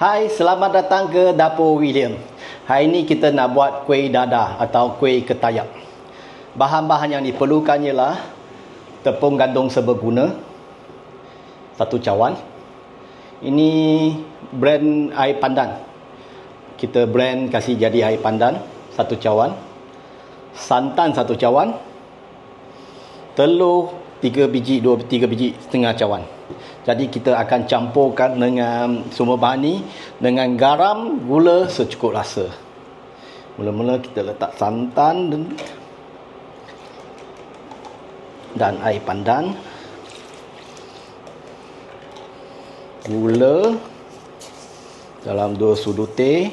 Hai, selamat datang ke Dapur William. Hari ini kita nak buat kuih dadah atau kuih ketayak. Bahan-bahan yang diperlukan ialah tepung gandum seberguna, satu cawan. Ini brand air pandan. Kita blend kasih jadi air pandan, satu cawan. Santan satu cawan. Telur tiga biji, dua tiga biji setengah cawan. Jadi kita akan campurkan dengan semua bahan ni dengan garam, gula secukup rasa. Mula-mula kita letak santan dan, dan air pandan. Gula dalam dua sudu teh.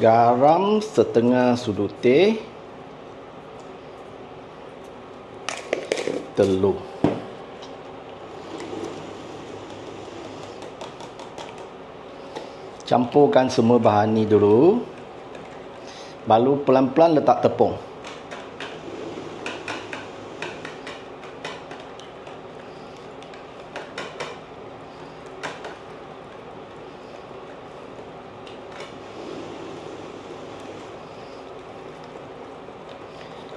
Garam setengah sudu teh. Telur. Campurkan semua bahan ni dulu. Baru pelan-pelan letak tepung.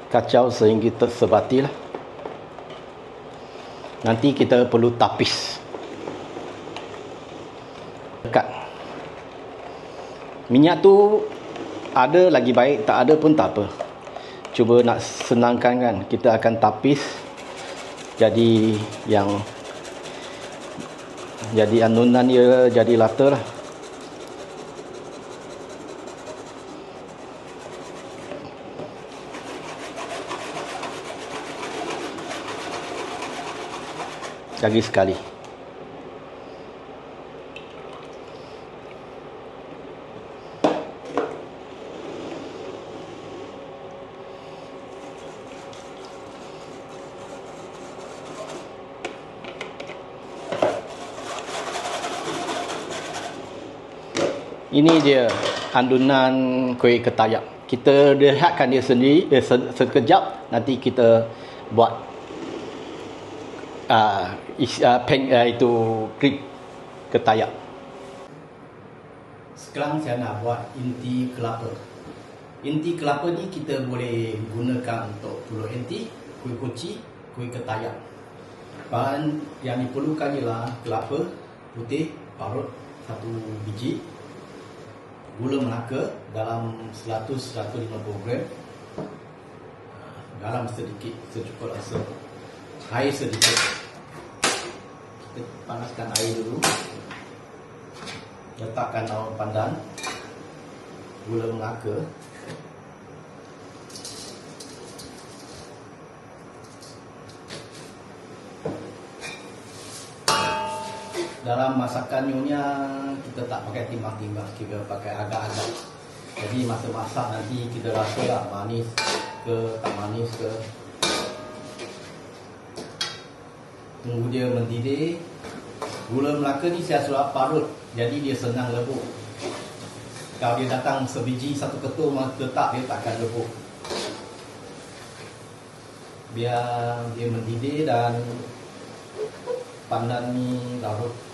Kacau sehingga tersebati lah. Nanti kita perlu tapis. Dekat. Minyak tu ada lagi baik, tak ada pun tak apa. Cuba nak senangkan kan, kita akan tapis jadi yang jadi anunan dia jadi lata lah. Lagi sekali. Ini dia adunan kuih ketayak. Kita rehatkan dia sendiri eh, sekejap nanti kita buat uh, is, uh, pen, uh, itu grip ketayak. Sekarang saya nak buat inti kelapa. Inti kelapa ni kita boleh gunakan untuk telur inti, kuih koci, kuih ketayak. Bahan yang diperlukan ialah kelapa putih parut satu biji, gula melaka dalam 100-150 gram, garam sedikit secukup rasa, air sedikit, panaskan air dulu. Letakkan daun pandan. Gula melaka. Dalam masakan nyonya kita tak pakai timbang-timbang. Kita pakai agak-agak. Jadi masa masak nanti kita rasa lah manis ke tak manis ke tunggu dia mendidih gula melaka ni saya sudah parut. Jadi dia senang lebuk. Kalau dia datang sebiji satu ketul tetap dia takkan lebuk. Biar dia mendidih dan pandan ni larut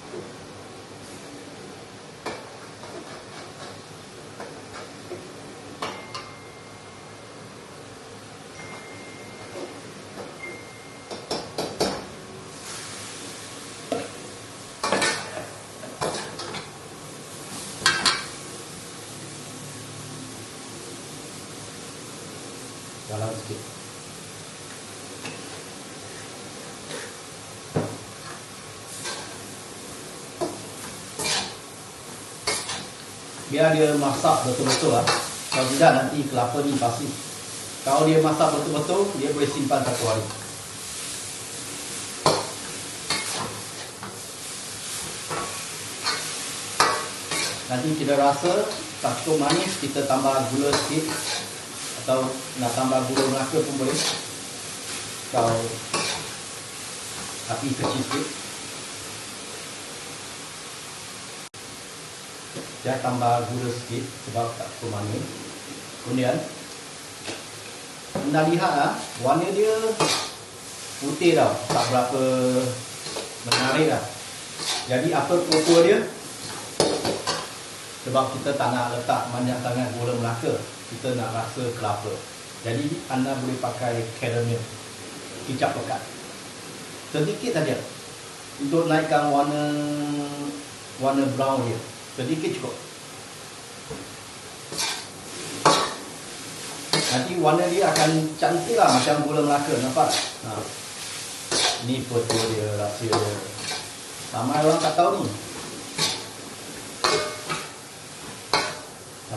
dalam sikit. Biar dia masak betul-betul lah kalau tidak nanti kelapa ni pasti. Kalau dia masak betul-betul dia boleh simpan satu hari. Nanti kita rasa tak cukup manis kita tambah gula sikit atau nak tambah gula melaka pun boleh. Kalau api kecil sikit saya tambah gula sikit sebab tak cukup manis kemudian anda lihat lah warna dia putih tau. Tak berapa menarik lah. Jadi apa pokok dia? Sebab kita tak nak letak banyak sangat gula melaka. Kita nak rasa kelapa. Jadi anda boleh pakai caramel. Kicap pekat. Sedikit saja. Untuk naikkan warna warna brown dia. Sedikit cukup. Nanti warna dia akan cantik lah macam gula melaka. Nampak? Ha. Ni foto dia, rahsia dia. Ramai orang tak tahu ni.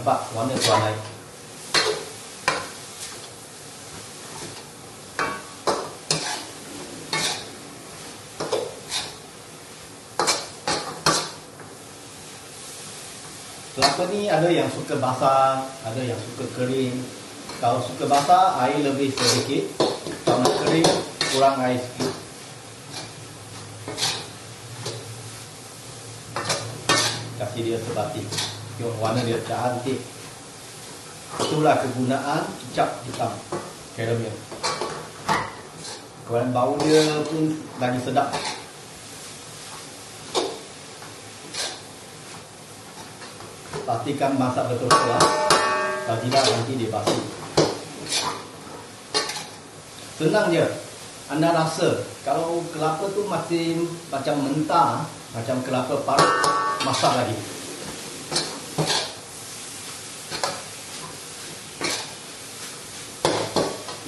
Nampak warna tuan naik. Kelapa ni ada yang suka basah, ada yang suka kering. Kalau suka basah, air lebih sedikit. Kalau nak kering, kurang air sikit. Kasih dia sebatik. Tengok warna dia cantik. Itulah kegunaan kicap hitam caramel. Kemudian bau dia pun lagi sedap. Pastikan masak betul-betul lah. Kalau tidak nanti dia basi. Senang je. Anda rasa kalau kelapa tu masih macam mentah, macam kelapa parut, masak lagi.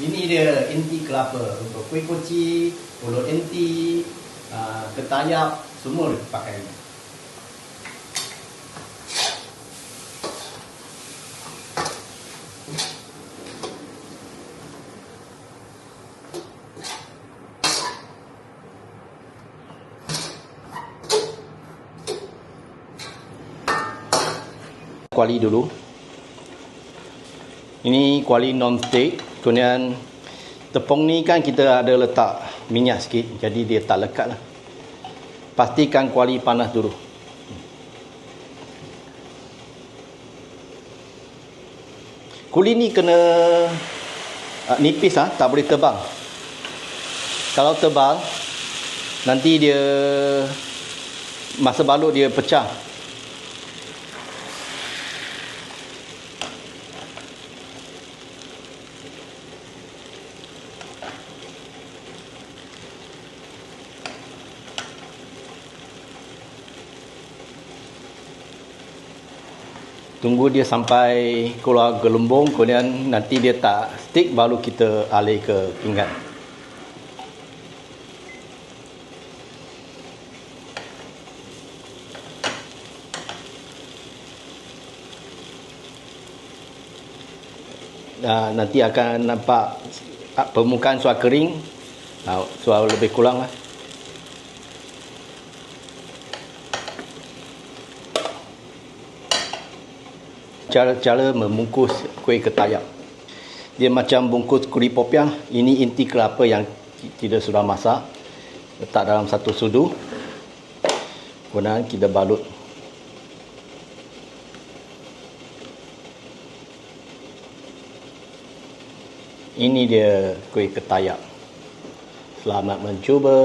Ini dia inti kelapa untuk kuih koci, pulut inti, uh, ketayap, semua pakai ini. kuali dulu. Ini kuali non stick. Kemudian tepung ni kan kita ada letak minyak sikit. Jadi dia tak lekat lah. Pastikan kuali panas dulu. Kuli ni kena uh, nipis ah, tak boleh tebal. Kalau tebal nanti dia masa balut dia pecah. Tunggu dia sampai keluar gelembung kemudian nanti dia tak stick baru kita alih ke pinggan. Nah, nanti akan nampak ah, permukaan suar kering. Suar lebih kurang lah. Cara-cara membungkus kuih ketayap. Dia macam bungkus kuih popiah. Ini inti kelapa yang kita sudah masak. Letak dalam satu sudu. Kemudian kita balut. Ini dia kuih ketayap. Selamat mencuba.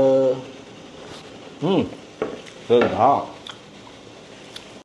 Hmm. Sedap.